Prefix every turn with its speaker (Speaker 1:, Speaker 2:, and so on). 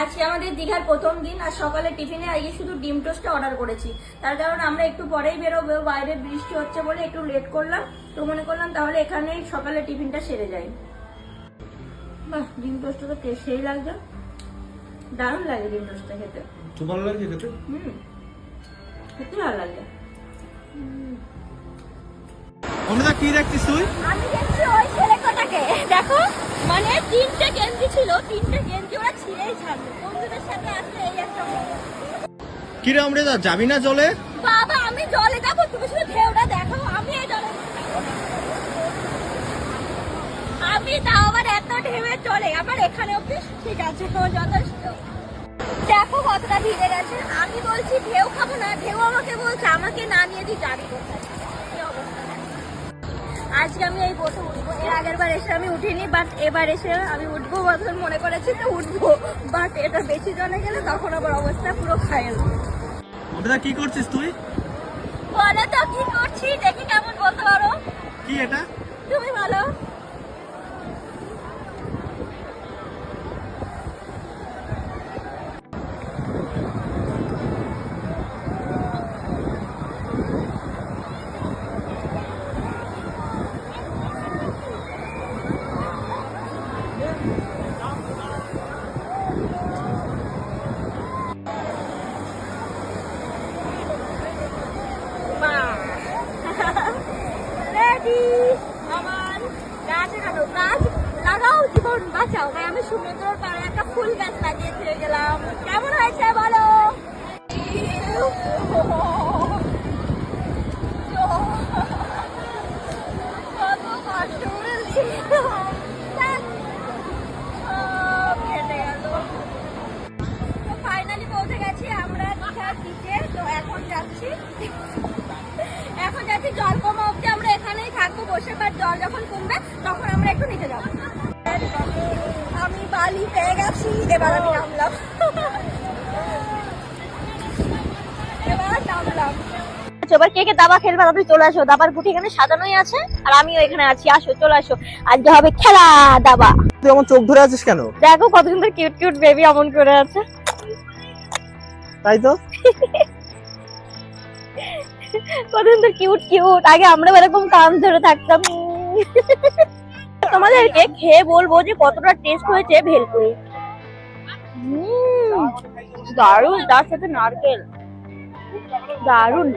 Speaker 1: আজকে আমাদের দীঘার প্রথম দিন আর সকালে টিফিনে আজকে শুধু ডিম টোস্টটা অর্ডার করেছি। তার কারণ আমরা একটু পরেই বেরোবো বাইরে বৃষ্টি হচ্ছে বলে একটু লেট করলাম। তো মনে করলাম তাহলে এখানে সকালে টিফিনটা সেরে যাই। বাহ ডিম টোস্টটা তো সেই লাগছে। দারুণ লাগে ডিম টোস্টটা খেতে।
Speaker 2: খুব ভালো লাগছে খেতে?
Speaker 1: হুম খেতে ভালো লাগে।
Speaker 2: অনুদা কি দেখছিস তুই?
Speaker 1: আমি দেখছি ওই ছেলে কটাকে দেখো মানে তিনটে ছিল তিনটে গেঞ্জি ওরা ছিঁড়েই ছাড়বে বন্ধুদের সাথে আসলে এই একটা মজা।
Speaker 2: কি রে অমৃতা যাবি না চলে
Speaker 1: বাবা আমি জলে যাব তুমি শুধু ঢেউটা দেখো আমি এই জলে আমি তাও আবার এত ঢেউয়ে চলে আমার এখানে অব্দি ঠিক আছে যথেষ্ট দেখো কতটা ভিড়ে গেছে আমি বলছি ঢেউ খাব না ঢেউ আমাকে বলছে আমাকে না নিয়ে দিই গাড়ি কোথায়। আজকে আমি এই বসে উঠবো। এর আগের বার এসে আমি উঠিনি বাট এবার এসে আমি উঠবো বছর মনে করেছি তো উঠবো। বাট এটা বেশি জনে গেলে তখন আমার অবস্থা পুরো খায়েল
Speaker 2: ওটা কি করছিস তুই?
Speaker 1: বলো তো কি করছি দেখি কেমন বলতে পারো।
Speaker 2: কি এটা?
Speaker 1: তুমি ভালো রেডি আমার গাছ লাগানো গাছ জীবন বাঁচাও। তাই আমি সমুদ্র পাড়ে একটা ফুল গাছ লাগিয়ে দিয়ে গেলাম। কেমন হয়েছে বলো? এখন যাচ্ছি। এখন জল কমা অব্দি আমরা এখানেই থাকব বসে বাট জল যখন কমবে, তখন আমরা একটু নিচে যাব। বালি পেয়ে গেছি এবার আমি নামলাম। এবার নামলাম। আচ্ছা, এবার কে কে দাবা খেলবে চলে আসো। দাবার গুটি এখানে সাজানোই আছে আর আমিও এখানে আছি। আসো চলে আসো। আজকে হবে খেলা দাবা।
Speaker 2: তুই আমার চোখ ধরে আছিস কেন?
Speaker 1: দেখো কত সুন্দর কিউট কিউট বেবি অমন করে আছে।
Speaker 2: তাই তো?
Speaker 1: কত সুন্দর কিউট কিউট আগে আমরা এরকম কাম ধরে থাকতাম। তোমাদেরকে খেয়ে বলব যে কতটা টেস্ট হয়েছে ভেলপুরি। দারুণ তার সাথে নারকেল। দারুণ।